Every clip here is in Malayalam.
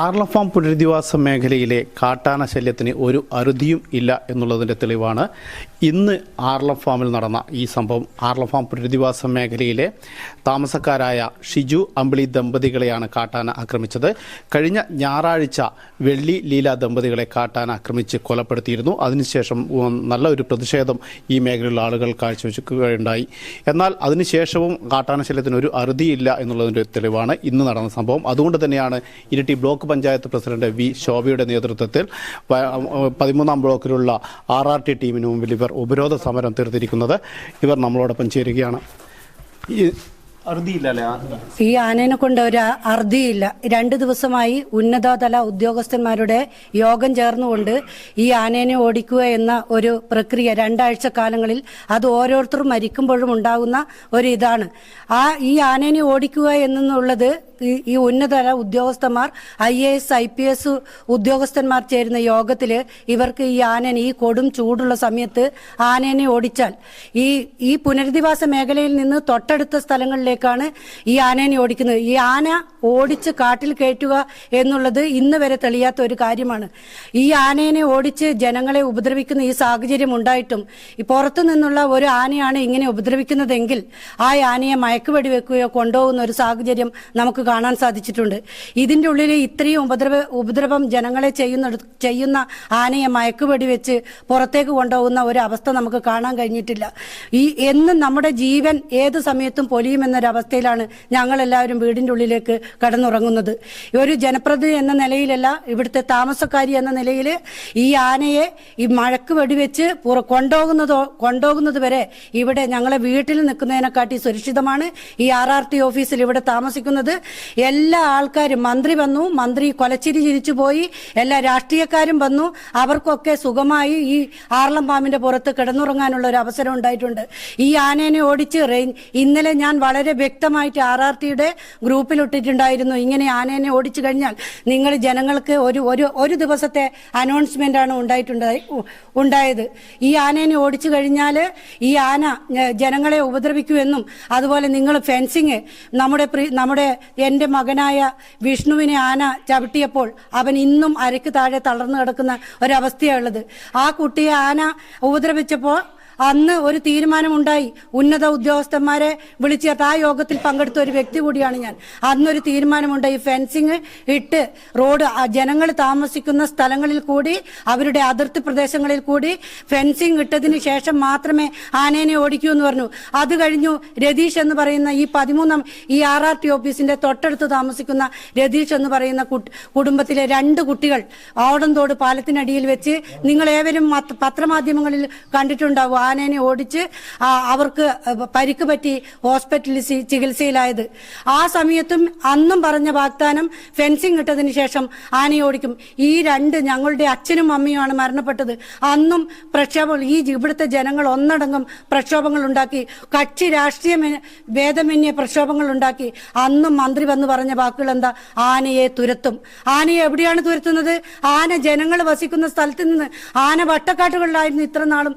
ആർലഫാം പുനരധിവാസ മേഖലയിലെ കാട്ടാന ശല്യത്തിന് ഒരു അറുതിയും ഇല്ല എന്നുള്ളതിന്റെ തെളിവാണ് ഇന്ന് ആർലഫാമിൽ നടന്ന ഈ സംഭവം. ആർലഫാം പുനരധിവാസ മേഖലയിലെ താമസക്കാരായ ഷിജു അമ്പിളി ദമ്പതികളെയാണ് കാട്ടാന ആക്രമിച്ചത്. കഴിഞ്ഞ ഞായറാഴ്ച വെള്ളി ലീല ദമ്പതികളെ കാട്ടാന ആക്രമിച്ച് കൊലപ്പെടുത്തിയിരുന്നു. അതിനുശേഷം നല്ല ഒരു പ്രതിഷേധം ഈ മേഖലയിലുള്ള ആളുകൾ കാഴ്ചവെക്കുകയുണ്ടായി എന്നാൽ അതിനുശേഷവും കാട്ടാന ശല്യത്തിന് ഒരു അറുതിയില്ല എന്നുള്ളതിന്റെ തെളിവാണ് ഇന്ന് നടന്ന സംഭവം. അതുകൊണ്ട് തന്നെയാണ് ഇരട്ടി ബ്ലോക്ക് പഞ്ചായത്ത് പ്രസിഡന്റ് വി ശോഭയുടെ നേതൃത്വത്തിൽ പതിമൂന്നാം ബ്ലോക്കിലുള്ള ആർ ആർ ടി ടീമിന് മുമ്പിൽ ഇവർ ഉപരോധ സമരം തീർത്തിരിക്കുന്നത് ഇവർ നമ്മളോടൊപ്പം ചേരുകയാണ്. ഈ ആനേനെ കൊണ്ട് ഒരു അറുതിയില്ല. രണ്ട് ദിവസമായി ഉന്നതതല ഉദ്യോഗസ്ഥന്മാരുടെ യോഗം ചേർന്നുകൊണ്ട് ഈ ആനേനെ ഓടിക്കുക എന്ന ഒരു പ്രക്രിയ രണ്ടാഴ്ച കാലങ്ങളിൽ അത് ഓരോരുത്തരും മരിക്കുമ്പോഴും ഉണ്ടാകുന്ന ഒരു ഇതാണ്. ആ ഈ ആനേനെ ഓടിക്കുക എന്നുള്ളത് ഈ- ഉന്നതതല ഉദ്യോഗസ്ഥന്മാർ I A S I P S ഉദ്യോഗസ്ഥന്മാർ ചേരുന്ന യോഗത്തിൽ ഇവർക്ക് ഈ ആനനെ ഈ കൊടും ചൂടുള്ള സമയത്ത് ആനേനെ ഓടിച്ചാൽ ഈ ഈ പുനരധിവാസ മേഖലയിൽ നിന്ന് തൊട്ടടുത്ത സ്ഥലങ്ങളിലേക്കാണ് ഈ ആനേനെ ഓടിക്കുന്നത്. ഈ ആന ഓടിച്ച് കാട്ടിൽ കയറ്റുക എന്നുള്ളത് ഇന്ന് വരെ തെളിയാത്ത ഒരു കാര്യമാണ്. ഈ ആനേനെ ഓടിച്ച് ജനങ്ങളെ ഉപദ്രവിക്കുന്ന ഈ സാഹചര്യം ഉണ്ടായിട്ടും പുറത്തു നിന്നുള്ള ഒരു ആനയാണ് ഇങ്ങനെ ഉപദ്രവിക്കുന്നതെങ്കിൽ ആ ആനയെ മയക്കുവെടി വെക്കുകയോ കൊണ്ടുപോകുന്ന ഒരു സാഹചര്യം നമുക്ക് കാണാൻ സാധിച്ചിട്ടുണ്ട്. ഇതിന്റെ ഉള്ളിൽ ഇത്രയും ഉപദ്രവ ഉപദ്രവം ജനങ്ങളെ ചെയ്യുന്ന ചെയ്യുന്ന ആനയെ മയക്കുപടി വെച്ച് പുറത്തേക്ക് കൊണ്ടുപോകുന്ന ഒരു അവസ്ഥ നമുക്ക് കാണാൻ കഴിഞ്ഞിട്ടില്ല. ഈ എന്നും നമ്മുടെ ജീവൻ ഏത് സമയത്തും പൊലിയുമെന്നൊരവസ്ഥയിലാണ് ഞങ്ങളെല്ലാവരും വീടിന്റെ ഉള്ളിലേക്ക് കടന്നുറങ്ങുന്നത്. ഒരു ജനപ്രതിനിധി എന്ന നിലയിലല്ല ഇവിടുത്തെ താമസക്കാരി എന്ന നിലയിൽ ഈ ആനയെ ഈ മഴക്ക് വെടിവെച്ച് കൊണ്ടുപോകുന്നതോ കൊണ്ടുപോകുന്നത് വരെ ഇവിടെ ഞങ്ങളെ വീട്ടിൽ നിൽക്കുന്നതിനെക്കാട്ടി സുരക്ഷിതമാണ് ഈ ആർ ആർ ടി ഓഫീസിൽ ഇവിടെ താമസിക്കുന്നത്. എല്ലാ ആൾക്കാരും മന്ത്രി വന്നു മന്ത്രി കൊലച്ചിരി ചിരിച്ചു പോയി എല്ലാ രാഷ്ട്രീയക്കാരും വന്നു. അവർക്കൊക്കെ സുഖമായി ഈ ആർളം പാമ്പിന്റെ പുറത്ത് കിടന്നുറങ്ങാനുള്ള ഒരു അവസരം ഉണ്ടായിട്ടുണ്ട്. ഈ ആനേനെ ഓടിച്ച് ഇന്നലെ ഞാൻ വളരെ വ്യക്തമായിട്ട് ആർ ആർ ടിയുടെ ഗ്രൂപ്പിലിട്ടിട്ടുണ്ടായിരുന്നു ഇങ്ങനെ ആനേനെ ഓടിച്ചു കഴിഞ്ഞാൽ നിങ്ങൾ ജനങ്ങൾക്ക് ഒരു ഒരു ഒരു ദിവസത്തെ അനൗൺസ്മെന്റ് ആണ് ഉണ്ടായിട്ടുണ്ടായി ഉണ്ടായത്. ഈ ആനേനെ ഓടിച്ചു കഴിഞ്ഞാൽ ഈ ആന ജനങ്ങളെ ഉപദ്രവിക്കുമെന്നും അതുപോലെ നിങ്ങൾ ഫെൻസിങ് നമ്മുടെ നമ്മുടെ എന്റെ മകനായ വിഷ്ണുവിനെ ആന ചവിട്ടിയപ്പോൾ അവൻ ഇന്നും അരയ്ക്ക് താഴെ തളർന്നു കിടക്കുന്ന ഒരവസ്ഥയാണുള്ളത് ആ കുട്ടിയെ ആന ഉപദ്രവിച്ചപ്പോൾ അന്ന് ഒരു തീരുമാനമുണ്ടായി. ഉന്നത ഉദ്യോഗസ്ഥന്മാരെ വിളിച്ചു ചേർത്ത് ആ യോഗത്തിൽ പങ്കെടുത്ത ഒരു വ്യക്തി കൂടിയാണ് ഞാൻ. അന്നൊരു തീരുമാനമുണ്ടായി. ഫെൻസിങ് ഇട്ട് റോഡ് ജനങ്ങൾ താമസിക്കുന്ന സ്ഥലങ്ങളിൽ കൂടി അവരുടെ അതിർത്തി പ്രദേശങ്ങളിൽ കൂടി ഫെൻസിങ് ഇട്ടതിന് ശേഷം മാത്രമേ ആനേനെ ഓടിക്കൂ എന്ന് പറഞ്ഞു. അത് കഴിഞ്ഞു രതീഷ് എന്ന് പറയുന്ന ഈ പതിമൂന്നാം ഈ ആർ ആർ ടി ഓഫീസിന്റെ തൊട്ടടുത്ത് താമസിക്കുന്ന രതീഷ് എന്ന് പറയുന്ന കുടുംബത്തിലെ രണ്ട് കുട്ടികൾ ഓടന്തോട് പാലത്തിനടിയിൽ വെച്ച് നിങ്ങൾ ഏവരും പത്രമാധ്യമങ്ങളിൽ കണ്ടിട്ടുണ്ടാവും. ആനേനെ ഓടിച്ച് അവർക്ക് പരിക്ക് പറ്റി ഹോസ്പിറ്റലിൽ ചികിത്സയിലായത്. ആ സമയത്തും അന്നും പറഞ്ഞ വാഗ്ദാനം ഫെൻസിങ് ഇട്ടതിന് ശേഷം ആനയെ ഓടിക്കും. ഈ രണ്ട് ഞങ്ങളുടെ അച്ഛനും അമ്മയുമാണ് മരണപ്പെട്ടത്. അന്നും പ്രക്ഷോഭങ്ങൾ ഈ ഇവിടുത്തെ ജനങ്ങൾ ഒന്നടങ്കം പ്രക്ഷോഭങ്ങൾ ഉണ്ടാക്കി. കക്ഷി രാഷ്ട്രീയ ഭേദമന്യ പ്രക്ഷോഭങ്ങൾ ഉണ്ടാക്കി. അന്നും മന്ത്രി വന്ന് പറഞ്ഞ വാക്കുകൾ എന്താ ആനയെ തുരത്തും. ആനയെ എവിടെയാണ് തുരത്തുന്നത്? ആന ജനങ്ങൾ വസിക്കുന്ന സ്ഥലത്ത് നിന്ന് ആന വട്ടക്കാട്ടുകളിലായിരുന്നു ഇത്ര നാളും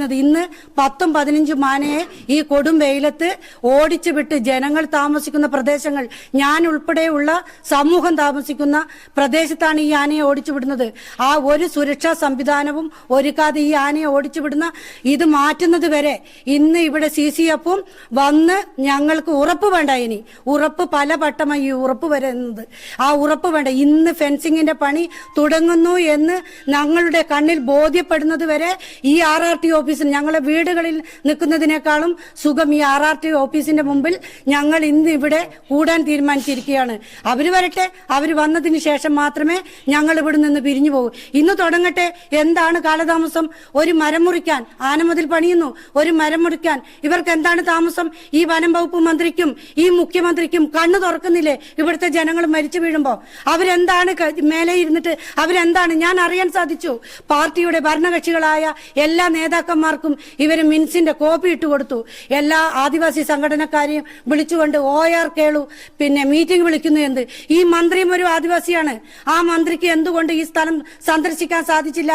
ഉണ്ടായിരുന്നത് ഇന്ന് പത്തും പതിനഞ്ചും ആനയെ ഈ കൊടും വെയിലത്ത് ഓടിച്ചു വിട്ട് ജനങ്ങൾ താമസിക്കുന്ന പ്രദേശങ്ങൾ ഞാൻ ഉൾപ്പെടെയുള്ള സമൂഹം താമസിക്കുന്ന പ്രദേശത്താണ് ഈ ആനയെ ഓടിച്ചു വിടുന്നത്. ആ ഒരു സുരക്ഷാ സംവിധാനവും ഒരുക്കാതെ ഈ ആനയെ ഓടിച്ചു വിടുന്ന ഇത് മാറ്റുന്നത് വരെ ഇന്ന് ഇവിടെ സി സി എഫും വന്ന് ഞങ്ങൾക്ക് ഉറപ്പ് വേണ്ട ഇനി. ഉറപ്പ് പല വട്ടമായി ഈ ഉറപ്പ് വരുന്നത്. ആ ഉറപ്പ് വേണ്ട. ഇന്ന് ഫെൻസിങ്ങിന്റെ പണി തുടങ്ങുന്നു എന്ന് ഞങ്ങളുടെ കണ്ണിൽ ബോധ്യപ്പെടുന്നത് വരെ ഈ ആർ ആർ ടി ഓഫീസിൽ ഞങ്ങളെ വീടുകളിൽ നിൽക്കുന്നതിനേക്കാളും സുഖം ഈ ആർ ആർ ടി ഓഫീസിന്റെ മുമ്പിൽ ഞങ്ങൾ ഇന്ന് ഇവിടെ കൂടാൻ തീരുമാനിച്ചിരിക്കുകയാണ്. അവർ വരട്ടെ അവർ വന്നതിന് ശേഷം മാത്രമേ ഞങ്ങൾ ഇവിടെ നിന്ന് പിരിഞ്ഞു പോകൂ. ഇന്ന് തുടങ്ങട്ടെ എന്താണ് കാലതാമസം? ഒരു മരം മുറിക്കാൻ ആനമതിൽ പണിയുന്നു. ഒരു മരം മുറിക്കാൻ ഇവർക്ക് എന്താണ് താമസം? ഈ വനം വകുപ്പ് മന്ത്രിക്കും ഈ മുഖ്യമന്ത്രിക്കും കണ്ണു തുറക്കുന്നില്ലേ ഇവിടുത്തെ ജനങ്ങൾ മരിച്ചു വീഴുമ്പോ? അവരെന്താണ് മേലെ ഇരുന്നിട്ട് അവരെന്താണ്? ഞാൻ അറിയാൻ സാധിച്ചു. പാർട്ടിയുടെ ഭരണകക്ഷികളായ എല്ലാ നേതാക്കന്മാർക്കും ഇവർ മിൻസിന്റെ കോപ്പി ഇട്ട് കൊടുത്തു. എല്ലാ ആദിവാസി സംഘടനക്കാരെയും വിളിച്ചുകൊണ്ട് ഒ ആർ കേളു പിന്നെ മീറ്റിംഗ് വിളിക്കുന്നു എന്ത്? ഈ മന്ത്രിയും ഒരു ആദിവാസിയാണ്. ആ മന്ത്രിക്ക് എന്തുകൊണ്ട് ഈ സ്ഥലം സന്ദർശിക്കാൻ സാധിച്ചില്ല?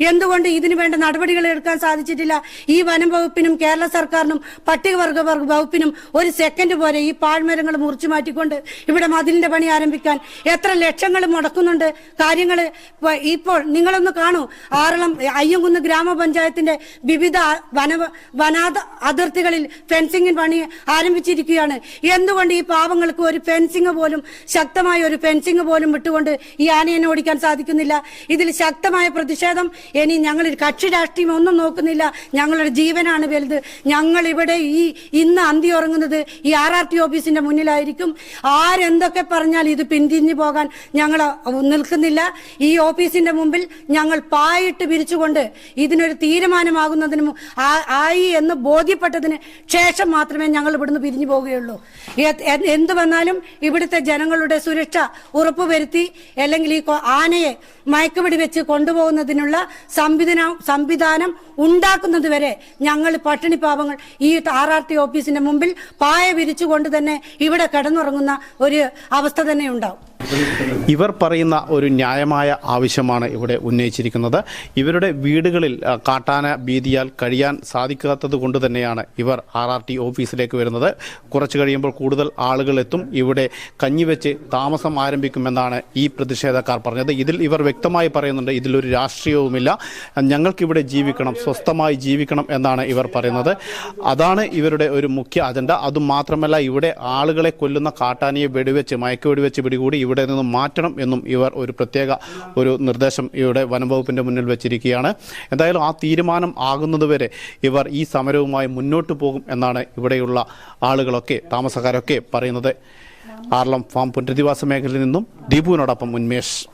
എന്തുകൊണ്ട് ഇതിനു വേണ്ട നടപടികൾ എടുക്കാൻ സാധിച്ചിട്ടില്ല? ഈ വനം വകുപ്പിനും കേരള സർക്കാരിനും പട്ടികവർഗ വർഗ വകുപ്പിനും ഒരു സെക്കൻഡ് പോലെ ഈ പാഴ്മരങ്ങൾ മുറിച്ചു മാറ്റിക്കൊണ്ട് ഇവിടെ മതിലിന്റെ പണി ആരംഭിക്കാൻ എത്ര ലക്ഷങ്ങൾ മുടക്കുന്നുണ്ട്? കാര്യങ്ങൾ ഇപ്പോൾ നിങ്ങളൊന്ന് കാണൂ. ആറളം അയ്യങ്കുന്ന് ഗ്രാമപഞ്ചായത്തിന്റെ വിവിധ വന വനാത അതിർത്തികളിൽ ഫെൻസിംഗ് പണി ആരംഭിച്ചിരിക്കുകയാണ്. എന്തുകൊണ്ട് ഈ പാവങ്ങൾക്ക് ഒരു ഫെൻസിംഗ് പോലും ശക്തമായ ഒരു ഫെൻസിംഗ് പോലും വിട്ടുകൊണ്ട് ഈ ആനയെ ഓടിക്കാൻ സാധിക്കുന്നില്ല? ഇതിൽ ശക്തമായ പ്രതിഷേധം ഇനി ഞങ്ങൾ കക്ഷി രാഷ്ട്രീയം ഒന്നും നോക്കുന്നില്ല. ഞങ്ങളുടെ ജീവനാണ് വലുത്. ഞങ്ങൾ ഇവിടെ ഈ ഇന്ന് അന്തി ഉറങ്ങുന്നത് ഈ ആർ ആർ ടി ഓഫീസിന്റെ മുന്നിലായിരിക്കും. ആരെന്തൊക്കെ പറഞ്ഞാൽ ഇത് പിന്തിരിഞ്ഞു പോകാൻ ഞങ്ങൾ നിൽക്കുന്നില്ല. ഈ ഓഫീസിന്റെ മുമ്പിൽ ഞങ്ങൾ പായിട്ട് പിരിച്ചുകൊണ്ട് ഇതിനൊരു തീരുമാനമാകുന്നതിന് ആയി എന്ന് ബോധ്യപ്പെട്ടതിന് ശേഷം മാത്രമേ ഞങ്ങൾ ഇവിടുന്ന് പിരിഞ്ഞു പോവുകയുള്ളൂ. എന്ത് വന്നാലും ഇവിടുത്തെ ജനങ്ങളുടെ സുരക്ഷ ഉറപ്പുവരുത്തി അല്ലെങ്കിൽ ഈ ആനയെ മയക്കുപിടി വെച്ച് കൊണ്ടുപോകുന്നതിനുള്ള സംവിധാനം സംവിധാനം ഉണ്ടാക്കുന്നത് വരെ ഞങ്ങൾ പട്ടിണി പാവങ്ങൾ ഈ ആർ ആർ ടി ഓഫീസിന്റെ മുമ്പിൽ പായ വിരിച്ചുകൊണ്ട് തന്നെ ഇവിടെ കിടന്നുറങ്ങുന്ന ഒരു അവസ്ഥ തന്നെ ഉണ്ടാവും. ഇവർ പറയുന്ന ഒരു ന്യായമായ ആവശ്യമാണ് ഇവിടെ ഉന്നയിച്ചിരിക്കുന്നത്. ഇവരുടെ വീടുകളിൽ കാട്ടാന ഭീതിയാൽ കഴിയാൻ സാധിക്കാത്തത് കൊണ്ട് തന്നെയാണ് ഇവർ ആർ ആർ ടി ഓഫീസിലേക്ക് വരുന്നത്. കുറച്ച് കഴിയുമ്പോൾ കൂടുതൽ ആളുകൾ എത്തും. ഇവിടെ കഞ്ഞിവെച്ച് താമസം ആരംഭിക്കുമെന്നാണ് ഈ പ്രതിഷേധക്കാർ പറഞ്ഞത്. ഇതിൽ ഇവർ വ്യക്തമായി പറയുന്നുണ്ട് ഇതിലൊരു രാഷ്ട്രീയവുമില്ല. ഞങ്ങൾക്കിവിടെ ജീവിക്കണം സ്വസ്ഥമായി ജീവിക്കണം എന്നാണ് ഇവർ പറയുന്നത്. അതാണ് ഇവരുടെ ഒരു മുഖ്യ അജണ്ട. അതുമാത്രമല്ല ഇവിടെ ആളുകളെ കൊല്ലുന്ന കാട്ടാനയെ വെടിവെച്ച് മയക്കുവെടിവെച്ച് പിടികൂടി ഇവിടെ നിന്ന് മാറ്റണം എന്നും ഇവർ ഒരു പ്രത്യേക ഒരു നിർദ്ദേശം ഇവിടെ വനംവകുപ്പിന്റെ മുന്നിൽ വെച്ചിരിക്കുകയാണ്. എന്തായാലും ആ തീരുമാനം ആകുന്നതുവരെ ഇവർ ഈ സമരവുമായി മുന്നോട്ട് പോകും എന്നാണ് ഇവിടെയുള്ള ആളുകളൊക്കെ താമസക്കാരൊക്കെ പറയുന്നത്. ആർലം ഫാം പുനരധിവാസ മേഖലയിൽ നിന്നും ദീപുവിനോടൊപ്പം ഉന്മേഷ്.